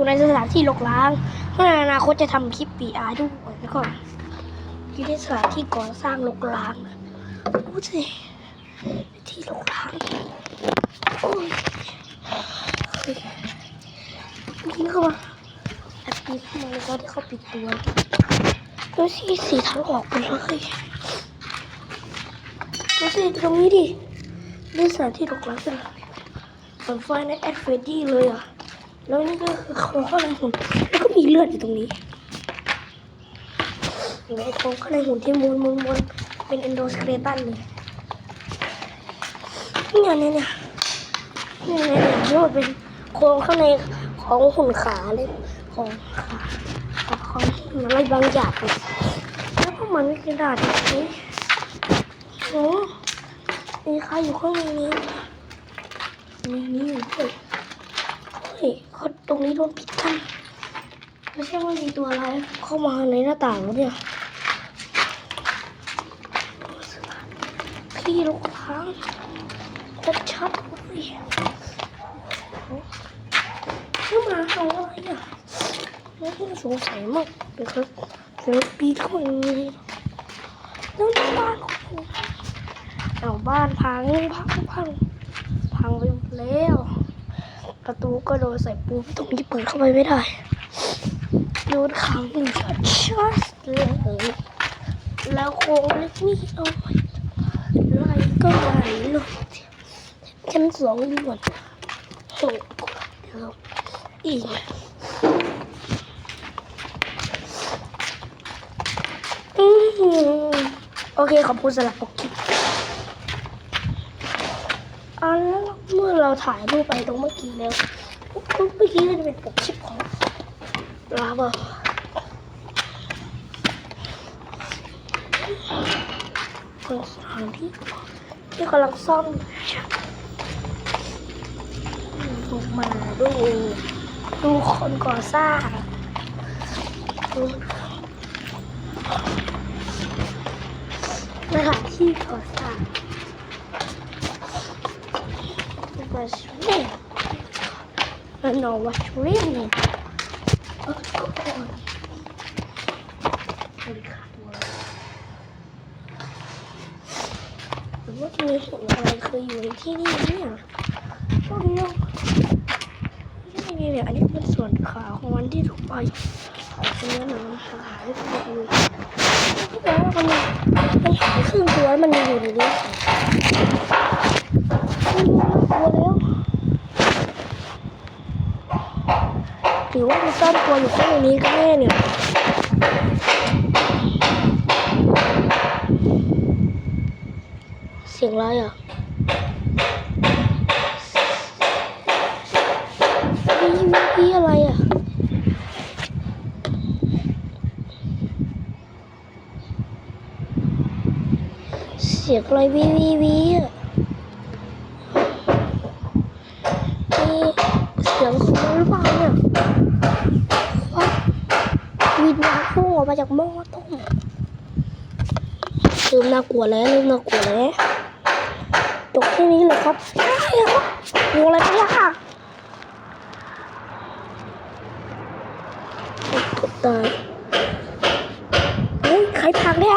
อยู่ในสถานที่รกร้างเมื่อนอนาคตจะทำคลิปปีอาด้วยแล้วก่อนอยู่ในสถานที่ก่อสร้างรกร้างดูสิที่รกร้างโอ้ยเฮ้ยปีนเข้ามาแอบปีนเข้ามาแล้วก็ที่เขาปิดตัวดูสิสีทางออกหมดเลยดูสิตรงนี้ดินี่สถานที่รกร้างเป็นเหมือนไฟในแอดเฟดดี้เลยอะ แล้วนี่ก็คือโครงข้างในหุ่นแล้วก็มีเลือดอยู่ตรงนี้เห็นไอ้โครงข้างในหุ่นที่ม้วนม้วนม้วนเป็นเอนโดสเคเลตันเลยนี่ไงเนี่ยเนี่ยนี่ไงเนี่ยนี่มันเป็นโครงข้างในของหุ่นขาเลยของขาของอะไรบางอย่างเลยแล้วก็มันกระดาษอย่างนี้โอ้มีใครอยู่ข้างในนี้มีนี่อยู่ด้วย เฮ้ยเขาตรงนี้โดนปิดกั้นไม่ใช่ว่ามีตัวอะไรเข้ามาในหน้าต่างแล้วเนี่ยที่ลูกค้างชัดชัดเลยนี่มาเอาอะไรอะไม่ต้องสงสัยมากเดี๋ยวเขาเดี๋ยวปีนเข้ามาอย่างนี้แล้วบ้านของผมเอาบ้านพังพังพังพังไปหมดแล้ว ประตูก็โดนใส่ปูนตรงที่เปิดเข้าไปไม่ได้โดนขังอยู่ชัดเลยแล้วโครงเล็กนี่เอาไว้ไหลก็ไหลเลยชั้นสองด่วนโหเดี๋ยวอีกอืมโอเคขอบคุณสำหรับปกคลิป อ่าแล้วเมื่อเราถ่ายรูปไปตรงเมื่อกี้แล้วเมื่อกี้ก็จะเป็นปกคลิปของลาบะเป็นสถานที่ที่กำลังซ่อมลงมาดู ดูคนก่อสร้างดูสถานที่ก่อสร้าง was raining. I know what's raining. Oh, God. บริการตัวหรือว่าจะมีสิ่งอะไรเคยอยู่ในที่นี่เนี่ยก็ไม่รู้ไม่มีเนี่ยอันนี้เป็นส่วนขาของมันที่ถูกไปเป็นเนื้อหนังหายไปเลยแปลว่ามันมันหายครึ่งตัวแล้วมันยังอยู่ในนี้ไม่ รู้น่ากลัวแล้วหรือว่ามันซ่อนตัวอยู่ข้างในนี้ก็แน่เนี่ยเสียงอะไรอะวิวิวิอะไรอะเสียงอะไรวิวิวิอะ เสียงของมันหรือเปล่าเนี่ยวิญญาณพุ่งออกมาจากหม้อต้มเริ่มน่ากลัวแล้วเริ่มน่ากลัวแล้วจบแค่นี้เลยครับได้ครับดูอะไรกันล่ะเกือบตายเฮ้ยใครพักได้